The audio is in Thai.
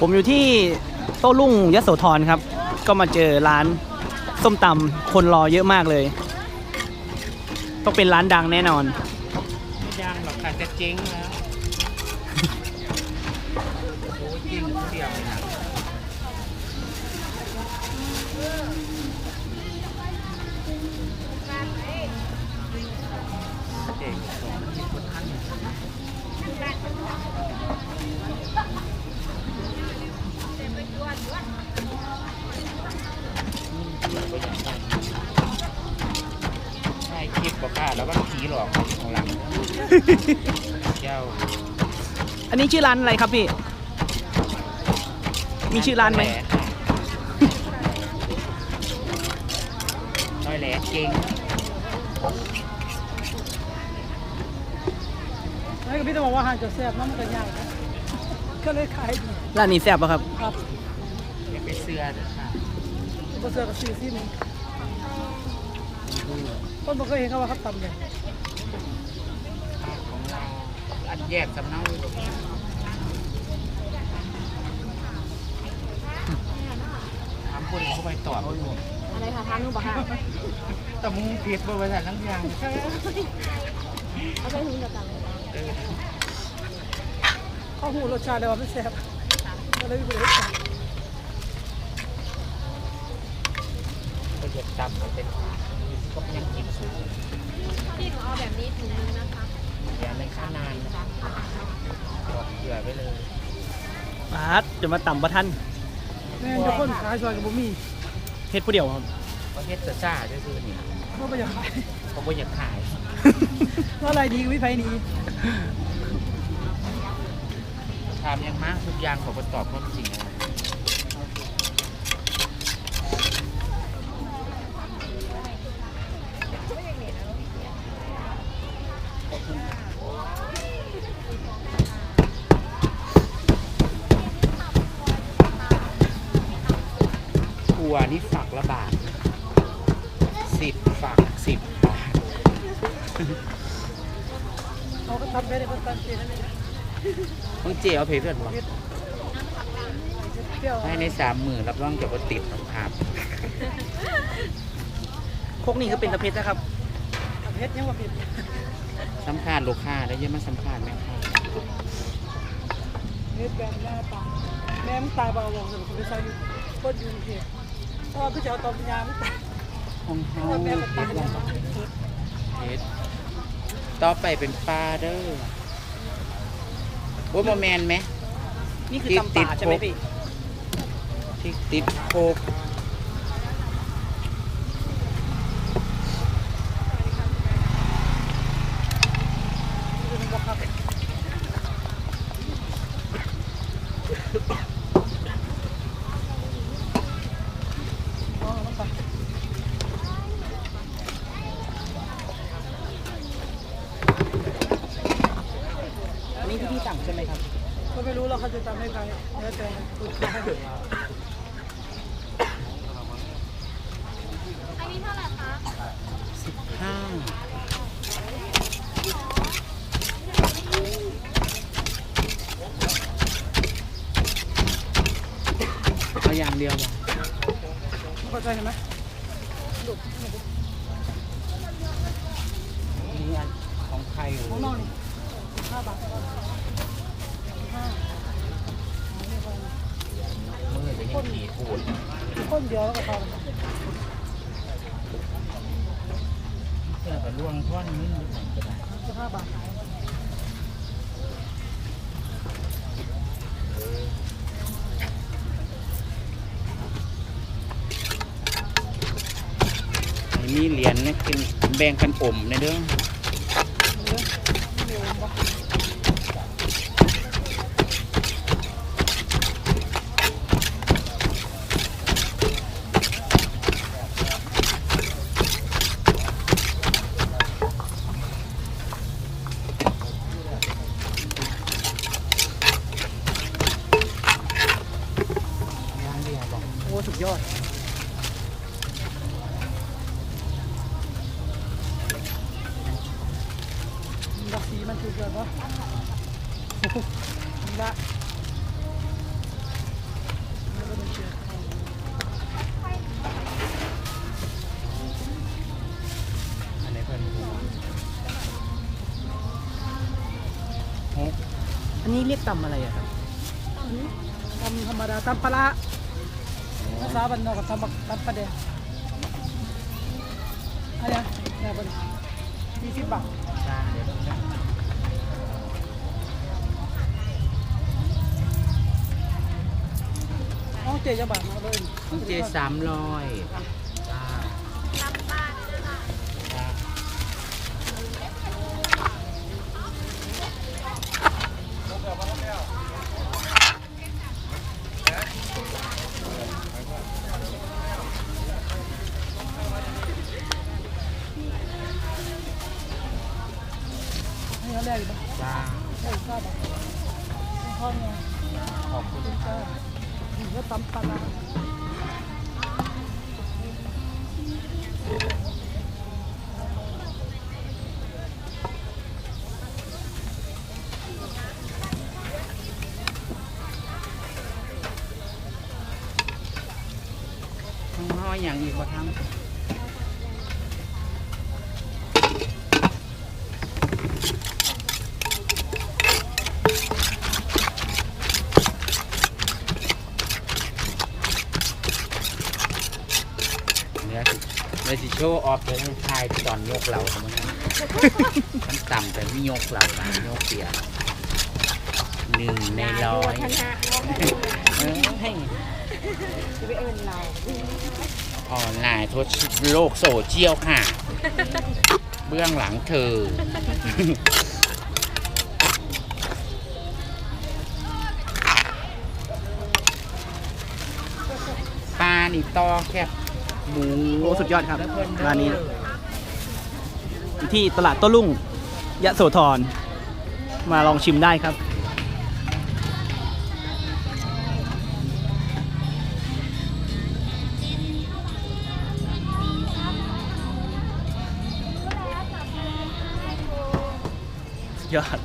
ผมอยู่ที่โต้รุ่งยโสธรครับ ก็มาเจอร้านส้มตำคนรอเยอะมากเลย ต้องเป็นร้านดังแน่นอน ไม่ยังหรอกค่ะจะเจ๊งแล้วโอ้ยจริงเดียวเลยนะเจ๊งสองที่คน ลอกของหลังเจ้าอันนี้ชื่อร้านอะไรครับพี่ มีชื่อร้านไหมน้อยแหลเก่งแล้วก็พี่ต้องบอกว่าอาหารจะแซ่บน้ำมันก็ยากนะก็เลยขายดีร้านนี้แซ่บปะครับครับอย่าไปเสื้อเด้อค่ะก็เสือกับซีซี่หนึงต้นบ่เคยเห็นเขาว่าเขาตำเลยของเรา อันแยกสำเนาถามคนเข้าไปตอบอะไรคะทานนูบอกค่ะแต่มึงผิดบริษัททั้งอย่างเอาไปถึงกับตังเออเขาหูรสชาติเลยว่ามันแซ่บก็เลยไปเลยสั่งก็จะจำมันเป็นก็ยังกินสูงพี่หนูเอาแบบนี้ถุงนึงนะคะ อย่าในข้านานนะบอกเผื่อไว้เลยบาสจะมาต่ำประทันแม่งจะคนขายซอยกับบ่มีเฮ็ดผู้เดียวครับเพราะเฮ็ดจะซ่าด้วยคือนี่เขาไม่อยากขายเขาก็อยากขายว่าอะไรดีก็ไม่ไปหนีถามยังมากทุกอย่างเขาก็ตอบความจริงนะ ถั่วนี่ฝักละบาทสิบฝักสิบบาทเขาก็ทำไปได้คนตันเจนั่นเองมึงเจียวเพเพื่อนวะเปรี้ยวให้ในสามหมื่นรับรองจะว่าติดของภาพพวกนี้ก็เป็นตะเพชรนะครับเพชรยังว่าผิดสำคัญลูกค้าได้เยอะมาสำคัญไหมคะเพชรแบบหน้าตาแม่มันตายเบาลงแต่ผมไปใส่อยู่ก็อยู่เพียเพราะว่าพี่จะเอาตอมยามันตายห้องเพเฮาราะว่าแม่มันเพตายชรแล้ลวงเพชรต่อไปเป็นปลาเด้อว่าโมแมนไหมนี่คือตำป่าใช่ไหมพี่ที่ติดโคกอันนี้ที่พี่สั่งใช่ไหมครับ ก็ไม่รู้เราเขาจะทำให้ใครแล้วแต่คุณขายอันนี้เท่าไหร่คะสิบห้าเอาอย่างเดียวบ่เข้าใจไหมนี่อันของใครเอ่ของยนอกนี่ห้าบาท มือจะยังขีดปูดคนเดียวแล้วก็พอเพื่อกับล่วงท่อนนิดหน่อยก็ได้จะห้าบาทอันนี้เหรียญนะกินแบ่งกันอมในเด้อย่างเดียวบอก โอ้สุดยอด ราศีมัน ถูกเกินเนาะละอันนี้เพิ่นหกอันนี้เรียกตำอะไรอะครับทำธรรมดาตำปลาร้าภาษาบ้านนอกก็ตำบักตำปลาแดงอะไรนะเนี่ยเป็นยี่สิบบาท เจจะบาทมาเลยต้องเจสามร้อยจ้าจ้าให้เขาแรกอีกบ้างจ้าให้อีกเก้าบาททอดไงขอบคุณเป็นค่ะเก็ตำปลาร้าข้างอยอย่างอีกบ่ทำเนี่ยสิ เลยสิโชว์ออฟเลยทั้งทายตอนยกเราทำไมมันต่ำแต่ไม่ยกเรานะยกเสียหนึ่งในร้อยชนะเออให้จะไปเอินเราออนไลน์ทั่วโลกโซเชียลค่ะ เบื้องหลังเธอ ปลาหนีตอแคบ หมูโอ้สุดยอดครับแล้วเพิ่ร้านนี้อยู่ที่ตลาดโต้รุ่งยะโสธรมาลองชิมได้ครับสุดยอด